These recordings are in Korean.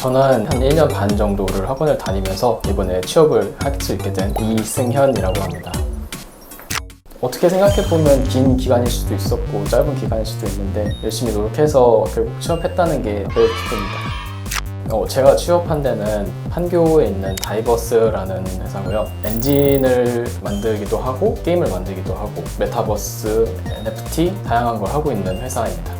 저는 한 1년 반 정도를 학원을 다니면서 이번에 취업을 할 수 있게 된 이승현이라고 합니다. 어떻게 생각해보면 긴 기간일 수도 있었고 짧은 기간일 수도 있는데 열심히 노력해서 결국 취업했다는 게 매우 기쁩니다. 어, 제가 취업한 데는 판교에 있는 다이버스라는 회사고요. 엔진을 만들기도 하고 게임을 만들기도 하고 메타버스, NFT 다양한 걸 하고 있는 회사입니다.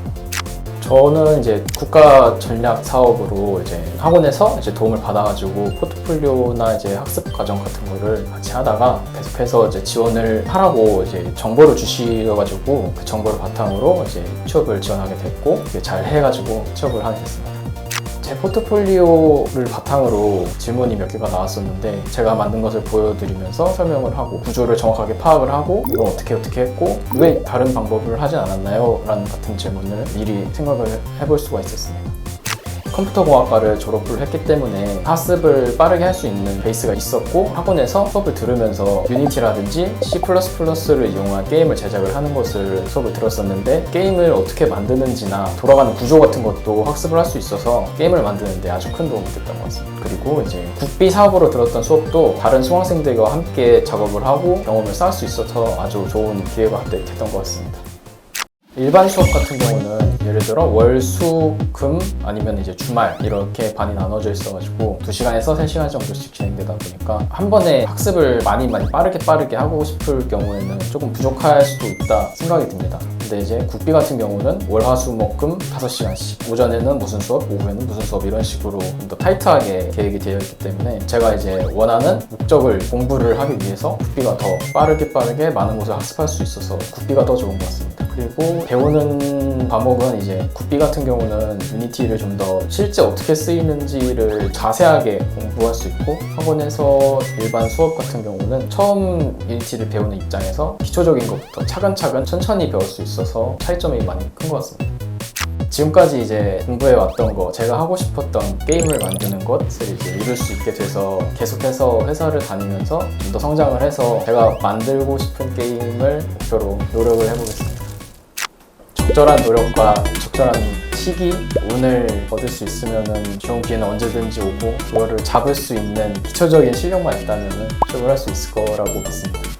저는 이제 국가 전략 사업으로 이제 학원에서 이제 도움을 받아가지고 포트폴리오나 이제 학습 과정 같은 거를 같이 하다가 계속해서 이제 지원을 하라고 이제 정보를 주셔가지고 그 정보를 바탕으로 이제 취업을 지원하게 됐고 잘 해가지고 취업을 하게 됐습니다. 제 포트폴리오를 바탕으로 질문이 몇 개가 나왔었는데 제가 만든 것을 보여드리면서 설명을 하고 구조를 정확하게 파악을 하고 이걸 어떻게 어떻게 했고 왜 다른 방법을 하지 않았나요? 라는 같은 질문을 미리 생각을 해볼 수가 있었습니다. 컴퓨터공학과를 졸업을 했기 때문에 학습을 빠르게 할 수 있는 베이스가 있었고 학원에서 수업을 들으면서 유니티라든지 C++를 이용한 게임을 제작을 하는 것을 수업을 들었었는데 게임을 어떻게 만드는지나 돌아가는 구조 같은 것도 학습을 할 수 있어서 게임을 만드는데 아주 큰 도움이 됐던 것 같습니다. 그리고 이제 국비 사업으로 들었던 수업도 다른 수강생들과 함께 작업을 하고 경험을 쌓을 수 있어서 아주 좋은 기회가 됐던 것 같습니다. 일반 수업 같은 경우는 예를 들어 월, 수, 금 아니면 이제 주말 이렇게 반이 나눠져 있어가지고 2시간에서 3시간 정도씩 진행되다 보니까 한 번에 학습을 많이 많이 빠르게 빠르게 하고 싶을 경우에는 조금 부족할 수도 있다 생각이 듭니다. 근데 이제 국비 같은 경우는 월, 화, 수, 목, 금 5시간씩 오전에는 무슨 수업, 오후에는 무슨 수업 이런 식으로 좀 더 타이트하게 계획이 되어 있기 때문에 제가 이제 원하는 목적을 공부를 하기 위해서 국비가 더 빠르게 빠르게 많은 것을 학습할 수 있어서 국비가 더 좋은 것 같습니다. 그리고 배우는 과목은 이제 국비 같은 경우는 유니티를 좀 더 실제 어떻게 쓰이는지를 자세하게 공부할 수 있고 학원에서 일반 수업 같은 경우는 처음 유니티를 배우는 입장에서 기초적인 것부터 차근차근 천천히 배울 수 있어서 차이점이 많이 큰 것 같습니다. 지금까지 이제 공부해 왔던 거, 제가 하고 싶었던 게임을 만드는 것을 이제 이룰 수 있게 돼서 계속해서 회사를 다니면서 좀 더 성장을 해서 제가 만들고 싶은 게임을 목표로 노력을 해보겠습니다. 적절한 노력과 적절한 시기, 운을 얻을 수 있으면 좋은 기회는 언제든지 오고 그거를 잡을 수 있는 기초적인 실력만 있다면 취업을 할 수 있을 거라고 믿습니다.